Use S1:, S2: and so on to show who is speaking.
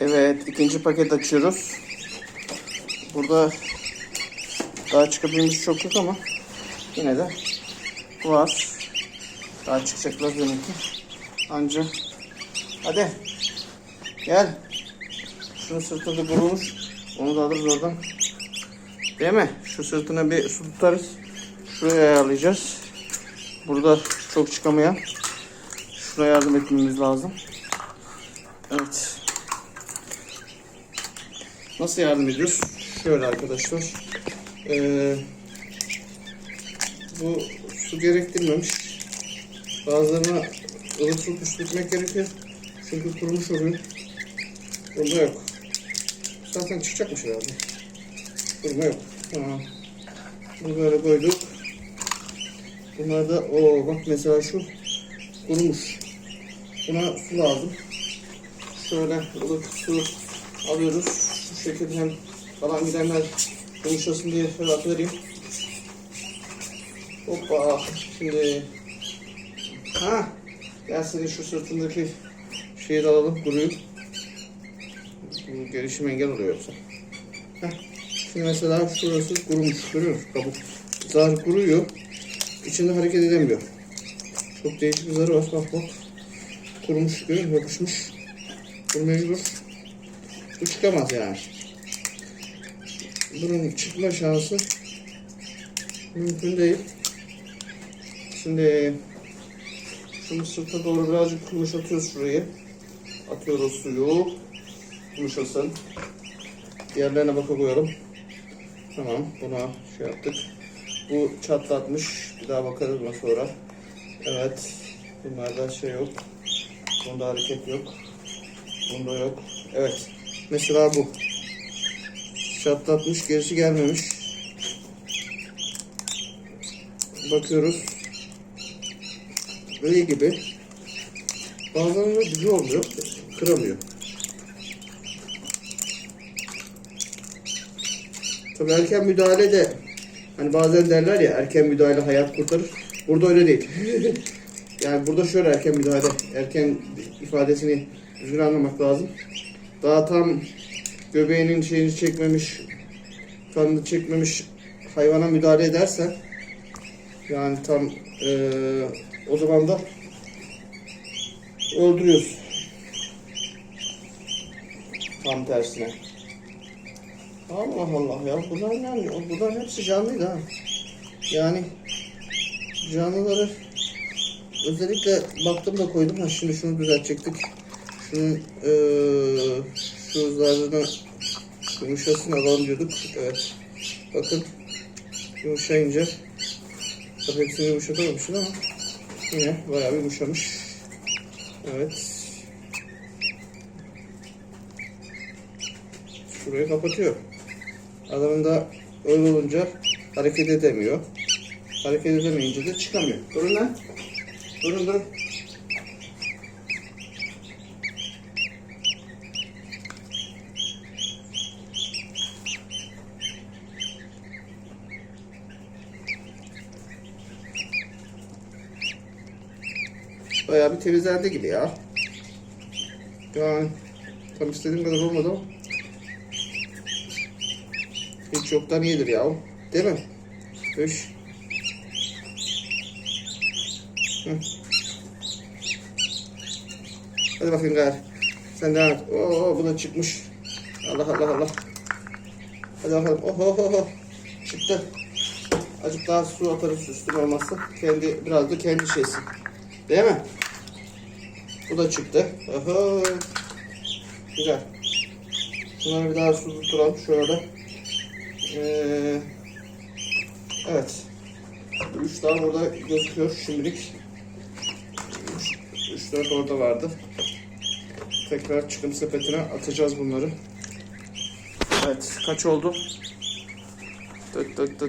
S1: Evet ikinci paket açıyoruz. Burada daha çıkabilmiş çok yok ama yine de var. Daha çıkacaklar benimki. Anca. Hadi. Gel. Şunun sırtı da kurumuş. Onu da alırız oradan. Değil mi? Şu sırtına bir su tutarız. Şuraya ayarlayacağız. Burada çok çıkamayan. Şuna yardım etmemiz lazım. Evet. Nasıl yardım ediyoruz? Şöyle arkadaşlar. Ee, bu su gerektirmemiş. Bazılarına ılık su püskürtmek gerekiyor. Çünkü kurumuş oluyor. Bunda yok. Zaten çıkacakmış herhalde. Kurma yok. Tamam. Bunu böyle koyduk. Bunlar da o bak mesela şu kurumuş. Buna su lazım. Şöyle ılık su alıyoruz. Şekilde hem kalan gidenler yumuşasın diye şöyle atıvereyim. Hoppa. Şimdi ha gel senin şu sırtındaki şeyi de alalım kuruyu. Gelişim engel oluyor yoksa. Heh. Şimdi mesela şurası kurumuş. Görüyor musun? Kabuk. Zar kuruyor. İçinde hareket edemiyor. Çok değişik bir zarı var. Bak bak. Kurumuş görüyor musun? Yapışmış. Bu mecbur. Çıkamaz yani. Bunun çıkma şansı mümkün değil. Şimdi şunu sırta doğru birazcık yumuşatıyoruz şurayı. Atıyoruz suyu. Yumuşasın. Diğerlerine koyalım. Tamam buna şey yaptık. Bu çatlatmış. Bir daha bakarız buna sonra. Evet. Bunlarda şey yok. Bunda hareket yok. Bunda yok. Evet. Mesela bu. Çatlatmış gerisi gelmemiş. Bakıyoruz. Böyle gibi. Bazen de düzgün olmuyor. Kıramıyor. Tabii erken müdahale de hani bazen derler ya erken müdahale hayat kurtarır. Burada öyle değil. yani burada şöyle erken müdahale, erken ifadesini düzgün anlamak lazım. Daha tam göbeğinin şeyini çekmemiş, kanını çekmemiş hayvana müdahale edersen yani tam eee, o zaman da öldürüyorsun. Tam tersine. Allah Allah ya bunlar yani bunların hepsi canlıydı ha. Yani canlıları özellikle baktım da koydum ha şimdi şunu düzeltecektik. Şunun eee şu zarını yumuşasın alalım diyorduk. Evet. Bakın yumuşayınca tabii hepsini yumuşatamamışım ama yine bayağı bir yumuşamış. Evet. Şurayı kapatıyor. Adamın da öyle olunca hareket edemiyor. Hareket edemeyince de çıkamıyor. Durun lan. Durun durun. Bayağı bir temizlendi gibi ya. Yani tam istediğim kadar olmadı. Hiç yoktan iyidir ya. Değil mi? Üç. Hadi bakayım gari. Sen devam et. Oo bu da çıkmış. Allah Allah Allah. Hadi bakalım. Oh oh oh. oh. Çıktı. Azıcık daha su atarız üstüne olmazsa. Kendi biraz da kendi şeysi. Değil mi? Bu da çıktı. Oho. Güzel. Şunları bir daha su tutalım şöyle. Ee, evet. Üç tane burada gözüküyor şimdilik. Üç, üç dört orada vardı. Tekrar çıkım sepetine atacağız bunları. Evet. Kaç oldu? Tık tık tık.